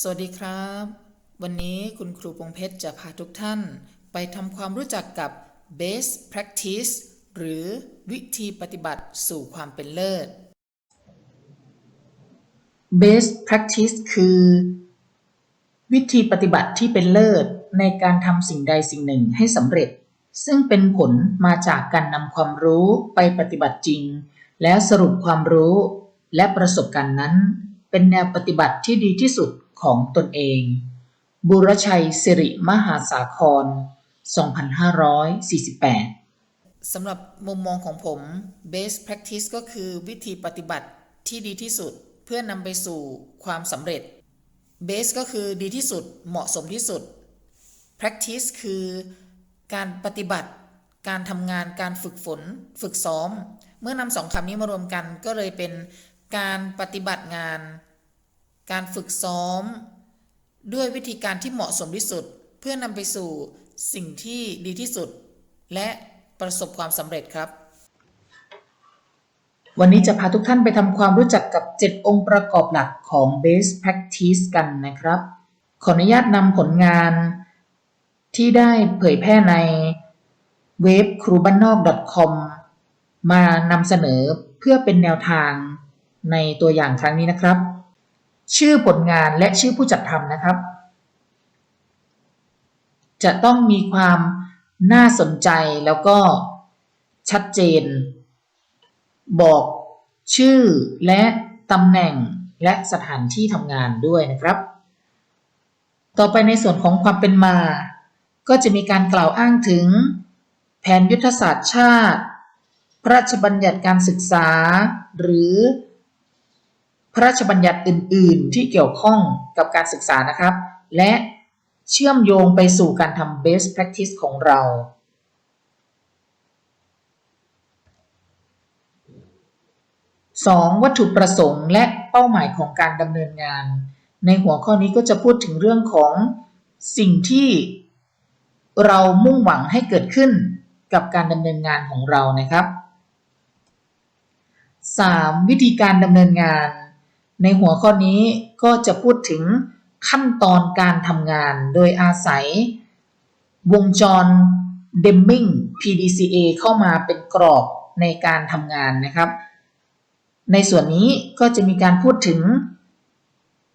สวัสดีครับ วันนี้คุณครูพงเพชรจะพาทุกท่าน ไปทำความรู้จักกับ best practice หรือวิธีปฏิบัติสู่ความเป็นเลิศ best practice คือ วิธีปฏิบัติที่เป็นเลิศในการทำสิ่งใดสิ่งหนึ่งให้สำเร็จ ซึ่งเป็นผลมาจากการนำความรู้ไปปฏิบัติจริง แล้วสรุปความรู้และประสบการณ์นั้น เป็นแนวปฏิบัติที่ดีที่สุด ของตนเอง บุรชัยสิริมหาสาคร 2548 สำหรับมุมมองของผม best practice ก็คือวิธีปฏิบัติที่ดีที่สุดเพื่อนำไปสู่ความสำเร็จ best ก็คือดีที่สุดเหมาะสมที่สุด practice คือการปฏิบัติ การทำงาน การฝึกฝน ฝึกซ้อม เมื่อนำสองคำนี้มารวมกันก็เลยเป็นการปฏิบัติงาน การฝึกซ้อม ด้วยวิธีการที่เหมาะสมที่สุด เพื่อนำไปสู่สิ่งที่ดีที่สุด และประสบความสำเร็จครับ วันนี้จะพาทุกท่านไปทำความรู้จักกับ 7 องค์ประกอบหลักของ Best Practice กันนะครับ ขออนุญาตนำผลงาน ที่ได้เผยแพร่ในเว็บครูบ้านนอก .com มานำเสนอเพื่อเป็นแนวทางในตัวอย่างครั้งนี้นะครับ ชื่อผลงานและชื่อผู้จัดทำนะครับ จะต้องมีความน่าสนใจแล้วก็ชัดเจน บอกชื่อและตำแหน่งและสถานที่ทำงานด้วยนะครับ ต่อไปในส่วนของความเป็นมา ก็จะมีการกล่าวอ้างถึง แผนยุทธศาสตร์ชาติ พระราชบัญญัติการศึกษา หรือ พระราชบัญญัติอื่น ๆ ที่เกี่ยวข้องกับการศึกษานะครับ และเชื่อมโยงไปสู่การทำ best practice ของเรา 2. วัตถุประสงค์และเป้าหมายของการดำเนินงาน ในหัวข้อนี้ก็จะพูดถึงเรื่องของสิ่งที่เรามุ่งหวังให้เกิดขึ้นกับการดำเนินงานของเรานะครับ 3. วิธีการดำเนินงาน ในหัวข้อนี้ก็จะพูดถึงขั้นตอนการทำงานโดยอาศัยวงจร Deming PDCA เข้ามาเป็นกรอบในการทำงานนะครับ ในส่วนนี้ก็จะมีการพูดถึง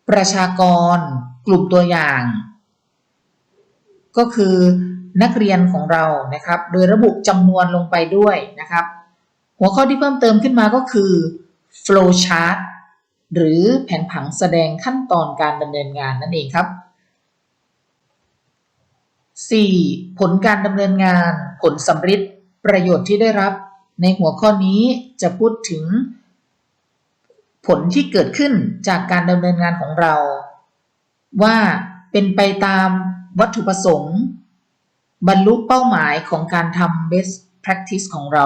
ประชากรกลุ่มตัวอย่าง ก็คือนักเรียนของเรานะครับ โดยระบุจำนวนลงไปด้วยนะครับ หัวข้อที่เพิ่มเติมขึ้นมาก็คือ flow chart หรือแผนผังแสดงขั้นตอนการดำเนินงานนั่นเองครับ 4. ผลการดำเนินงานผลสำฤทธิ์ประโยชน์ที่ได้รับ ในหัวข้อนี้จะพูดถึง ผลที่เกิดขึ้นจากการดำเนินงานของเรา ว่าเป็นไปตามวัตถุประสงค์ บรรลุเป้าหมายของการทำ best practice ของเรา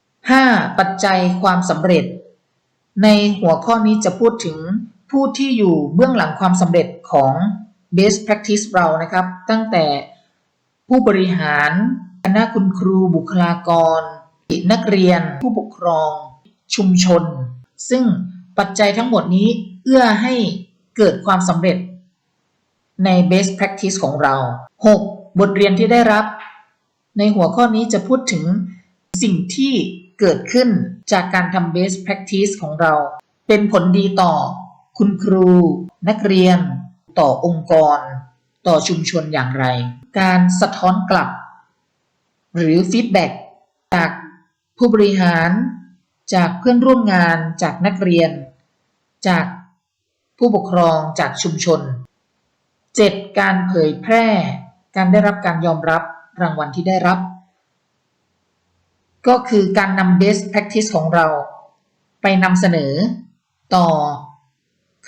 5. ปัจจัยความสำเร็จ ในหัวข้อนี้จะพูดถึงผู้ที่อยู่เบื้องหลังความสำเร็จของ best practice เรานะครับ ตั้งแต่ผู้บริหารคณะคุณครูบุคลากร นักเรียน ผู้ปกครอง ชุมชน ซึ่งปัจจัยทั้งหมดนี้เอื้อให้เกิดความสำเร็จใน best practice ของเรา 6. บทเรียนที่ได้รับ ในหัวข้อนี้จะพูดถึงสิ่งที่ เกิดขึ้นจากการทำ best practice ของเรา เป็นผลดีต่อ คุณครู นักเรียน ต่อองค์กร ต่อชุมชนอย่างไร การสะท้อนกลับ หรือ feedback จากผู้บริหาร จากเพื่อนร่วมงาน จากนักเรียน จากผู้ปกครองจากชุมชน 7. การเผยแพร่ การได้รับการยอมรับรางวัลที่ได้รับ ก็คือการนำ best practice ของเรา ไปนำเสนอต่อ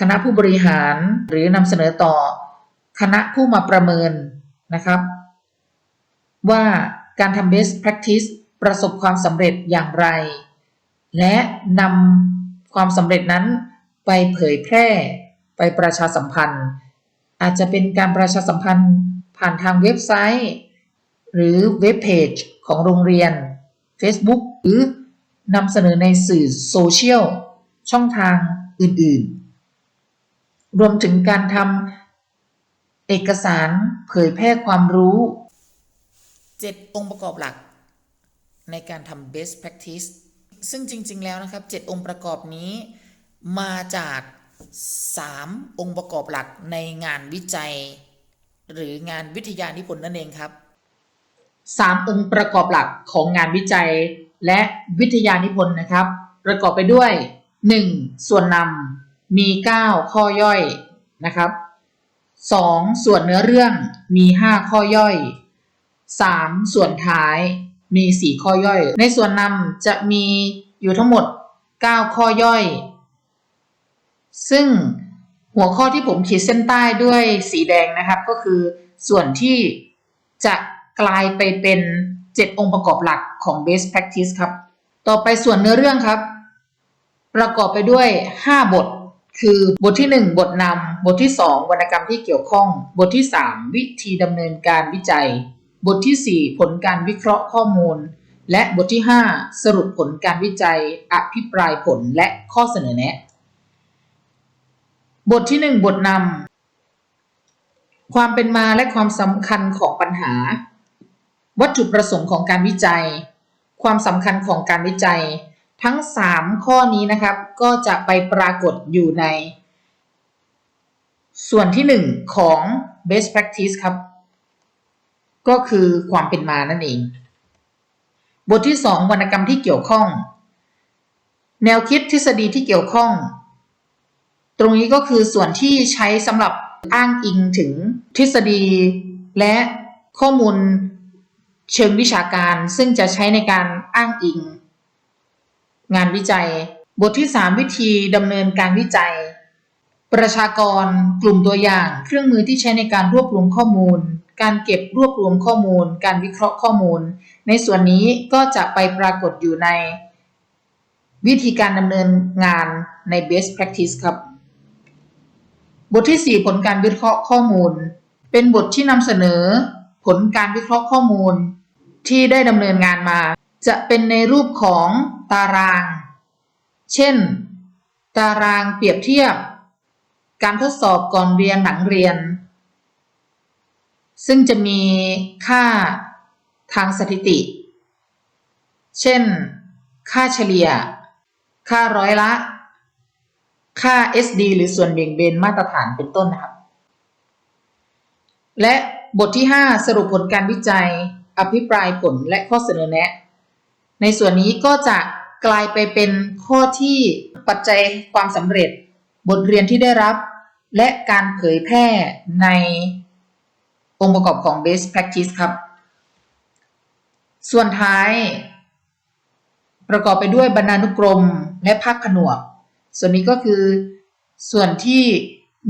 คณะผู้บริหารหรือนำเสนอต่อคณะผู้มาประเมินนะครับ ว่าการทำ best practice ประสบความสำเร็จอย่างไร และนำความสำเร็จนั้นไปเผยแพร่ไปประชาสัมพันธ์ อาจจะเป็นการประชาสัมพันธ์ผ่านทางเว็บไซต์ หรือเว็บเพจของโรงเรียน Facebook หรือนำเสนอในสื่อโซเชียลช่องทางอื่นๆ รวมถึงการทำเอกสารเผยแพร่ความรู้ 7 องค์ประกอบหลัก ในการทำ best practice ซึ่งจริง ๆ แล้วนะครับ 7 องค์ประกอบนี้ มาจาก 3 องค์ประกอบหลักในงานวิจัย หรืองานวิทยานิพนธ์นั่นเองครับ 3 องค์ประกอบหลักของงานวิจัยและวิทยานิพนธ์นะครับ ประกอบไปด้วย 1. ส่วนนำมี 9 ข้อย่อยนะครับ 2. ส่วนเนื้อเรื่องมี 5 ข้อย่อย 3. ส่วนท้ายมี 4 ข้อย่อย ในส่วนนำจะมีอยู่ทั้งหมด 9 ข้อย่อย ซึ่งหัวข้อที่ผมขีดเส้นใต้ด้วยสีแดงนะครับ ก็คือส่วนที่จะ กลายไปเป็น 7 องค์ประกอบหลักของ best practice ครับ ต่อไปส่วนเนื้อเรื่องครับ ประกอบไปด้วย 5 บท คือบทที่ 1 บทนำบทที่ 2 วรรณกรรมที่เกี่ยวข้อง บทที่ 3 วิธีดำเนินการวิจัย บทที่ 4 ผลการวิเคราะห์ข้อมูล และบทที่ 5 สรุปผลการวิจัย อภิปรายผลและข้อเสนอแนะ บทที่ 1 บทนำความเป็นมาและความสำคัญของปัญหา วัตถุประสงค์ของการวิจัย ความสำคัญของการวิจัย ทั้ง 3 ข้อนี้นะครับ ก็จะไปปรากฏอยู่ใน ส่วนที่ 1 ของ best practice ครับ ก็คือความเป็นมานั่นเอง บทที่ 2 วรรณกรรมที่เกี่ยวข้อง แนวคิดทฤษฎีที่เกี่ยวข้อง ตรงนี้ก็คือส่วนที่ใช้สำหรับอ้างอิงถึงทฤษฎีและข้อมูล เชิงวิชาการซึ่งจะใช้ในการอ้างอิง งานวิจัย บทที่ 3 วิธีดำเนินการวิจัย ประชากร กลุ่มตัวอย่าง เครื่องมือที่ใช้ในการรวบรวมข้อมูล การเก็บรวบรวมข้อมูล การวิเคราะห์ข้อมูล ในส่วนนี้ก็จะไปปรากฏอยู่ใน วิธีการดำเนินงานใน best practice ครับ บทที่ 4 ผลการวิเคราะห์ข้อมูล เป็นบทที่นำเสนอ ผลการวิเคราะห์ข้อมูล ที่ได้ดำเนินงานมา จะเป็นในรูปของตาราง เช่น ตารางเปรียบเทียบ การทดสอบก่อนเรียนหลังเรียน ซึ่งจะมีค่าทางสถิติ เช่น ค่าเฉลี่ย ค่าร้อยละ ค่า SD หรือส่วนเบี่ยงเบนมาตรฐานเป็นต้นนะครับ และ บทที่ 5 สรุปผลการวิจัย อภิปรายผลและข้อเสนอแนะ ในส่วนนี้ก็จะกลายไปเป็นข้อที่ปัจจัยความสำเร็จ บทเรียนที่ได้รับ และการเผยแพร่ในองค์ประกอบของ best practice ครับ ส่วนท้าย ประกอบไปด้วยบรรณานุกรมและภาคผนวก ส่วนนี้ก็คือส่วนที่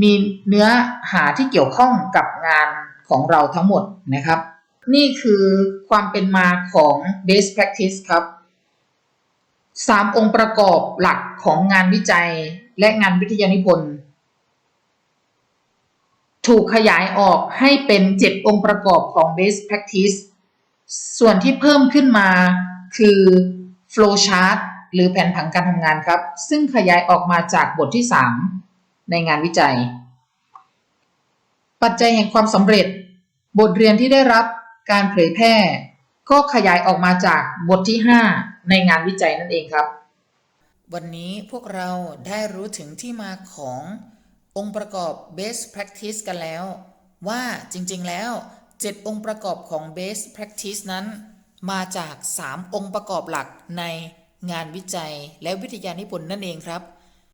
มีเนื้อหาที่เกี่ยวข้องกับงาน ของเราทั้งหมดนะครับ นี่คือความเป็นมาของ best practice ครับสามองค์ประกอบหลักของงานวิจัยและงานวิทยานิพนธ์ถูกขยายออกให้เป็น 7 องค์ประกอบของ best practice ส่วนที่เพิ่มขึ้นมาคือ flow chart หรือแผนผังการทำงานครับ ซึ่งขยายออกมาจากบทที่ 3 ในงานวิจัย ปัจจัยแห่งความสำเร็จ บทเรียนที่ได้รับการเผยแพร่ ก็ขยายออกมาจากบทที่ 5 ในงานวิจัยนั่นเองครับ วันนี้พวกเราได้รู้ถึงที่มาขององค์ประกอบ best practice กันแล้ว ว่าจริงๆแล้ว 7 องค์ประกอบของ best practice นั้นมาจาก 3 องค์ประกอบหลักในงานวิจัยและวิทยานิพนธ์นั่นเองครับ